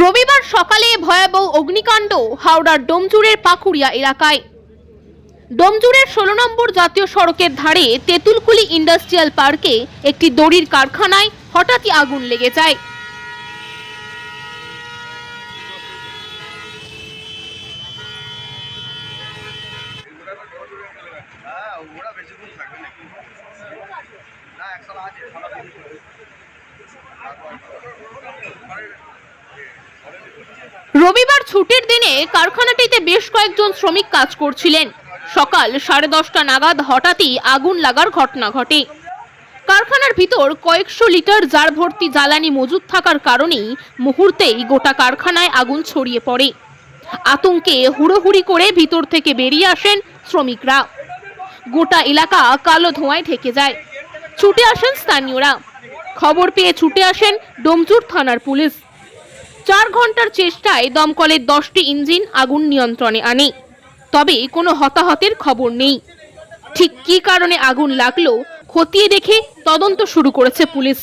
রবিবার সকালে ভয়াবহ অগ্নিকাণ্ড হাওড়ার ডোমজুরের পাকুড়িয়া এলাকায়। ডোমজুরের ষোলো নম্বর জাতীয় সড়কের ধারে তেঁতুলকুলি ইন্ডাস্ট্রিয়াল পার্কে একটি দড়ির কারখানায় হঠাৎই আগুন লেগে যায়। হ্যাঁ না রবিবার ছুটির দিনে কারখানাটিতে বেশ কয়েকজন শ্রমিক কাজ করছিলেন। সকাল সাড়ে দশটা নাগাদ হঠাৎই আগুন লাগার ঘটনা ঘটে। কারখানার ভিতর কয়েকশো লিটার জার ভর্তি জ্বালানি মজুদ থাকার কারণেই মুহূর্তেই গোটা কারখানায় আগুন ছড়িয়ে পড়ে। আতঙ্কে হুড়োহুড়ি করে ভিতর থেকে বেরিয়ে আসেন শ্রমিকরা। গোটা এলাকা কালো ধোঁয়ায় ঢেকে যায়। ছুটে আসেন স্থানীয়রা। খবর পেয়ে ছুটে আসেন ডোমচুর থানার পুলিশ। চার ঘণ্টার চেষ্টায় দমকলের দশটি ইঞ্জিন আগুন নিয়ন্ত্রণে আনে। তবে কোনো হতাহতের খবর নেই। ঠিক কী কারণে আগুন লাগল খতিয়ে দেখে তদন্ত শুরু করেছে পুলিশ।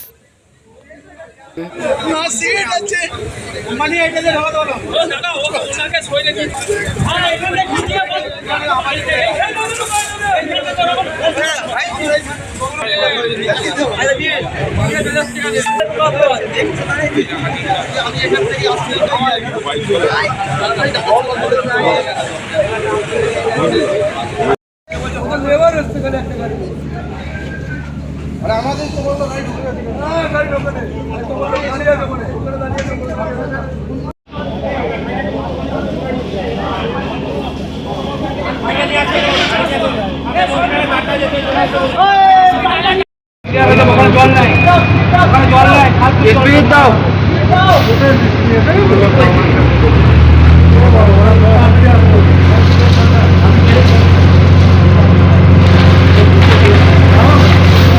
হ্যাঁ এখানে ঢুকিয়ে বল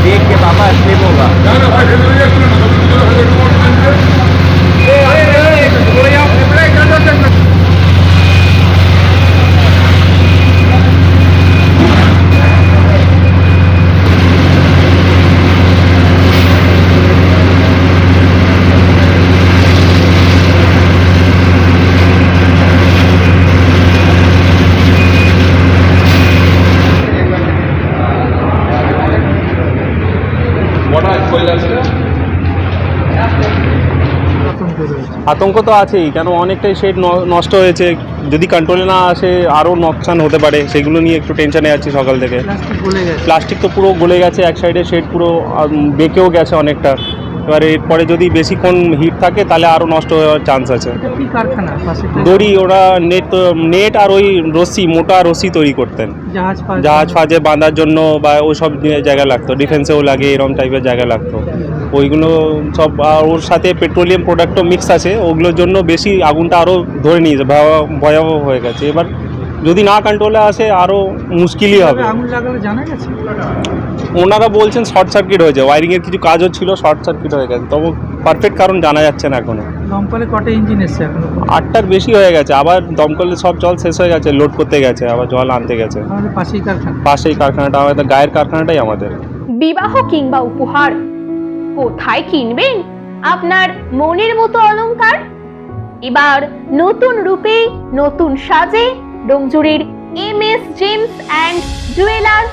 देख के पापा स्लिप होगा আতঙ্ক তো আছেই কেন অনেকটাই শেড নষ্ট হয়েছে। যদি কন্ট্রোলে না আসে আরও নকশান হতে পারে। সেগুলো নিয়ে একটু টেনশনে আছি সকাল থেকে। প্লাস্টিক তো পুরো গলে গেছে এক সাইডে শেড পুরো বেঁকেও গেছে অনেকটা। এবার এরপরে যদি বেশিক্ষণ হিট থাকে তাহলে আরও নষ্ট হওয়ার চান্স আছে। দড়ি ওরা নেট নেট আর ওই রশ্মি মোটা রশ্মি তৈরি করতেন। জাহাজ ফাজে বাঁধার জন্য বা ওইসব জায়গা লাগতো। ডিফেন্সেও লাগে এরকম টাইপের জায়গা লাগতো। ওইগুলো সব আর ওর সাথে পেট্রোলিয়াম প্রোডাক্টও মিক্স আছে ওগুলোর জন্য বেশি আগুনটা আরও ধরে নিয়েছে ভয়াবহ- ভয়াবহ হয়ে গেছে। এবার যদি না কন্ট্রোলে আসে আরও মুশকিলই হবে। কীভাবে আগুন লাগালো জানা গেছে? ওনারা বলছেন শর্ট সার্কিট হয়েছে ওয়ারিংয়ের কিছু কাজও ছিল শর্ট সার্কিট হয়ে গেছে। তবে পারফেক্ট কারণ জানা যাচ্ছে না এখনও। দমকলে কটা ইঞ্জিন এসছে এখনও? আটটার বেশি হয়ে গেছে। আবার দমকলে সব জল শেষ হয়ে গেছে লোড করতে গেছে আবার জল আনতে গেছে। পাশেই কারখানা। পাশেই কারখানাটা আমাদের গায়ের কারখানাটাই আমাদের। বিবাহ কিংবা উপহার কোথায় কিনবেন? আপনার মনের মতো অলংকার? এবার নতুন রূপে, নতুন সাজে ডোমজুরির M S, gems and jewellers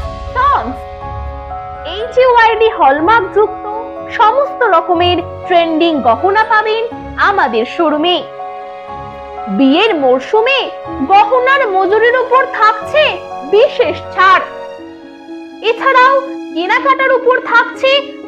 H HUID hallmark যুক্ত সমস্ত রকমের ট্রেন্ডিং গহনা পাবেন আমাদের শোরুমে। বিয়ের মরশুমে গহনার মজুরির উপর থাকছে বিশেষ ছাড়। এছাড়াও কেনাকাটার উপর থাকছে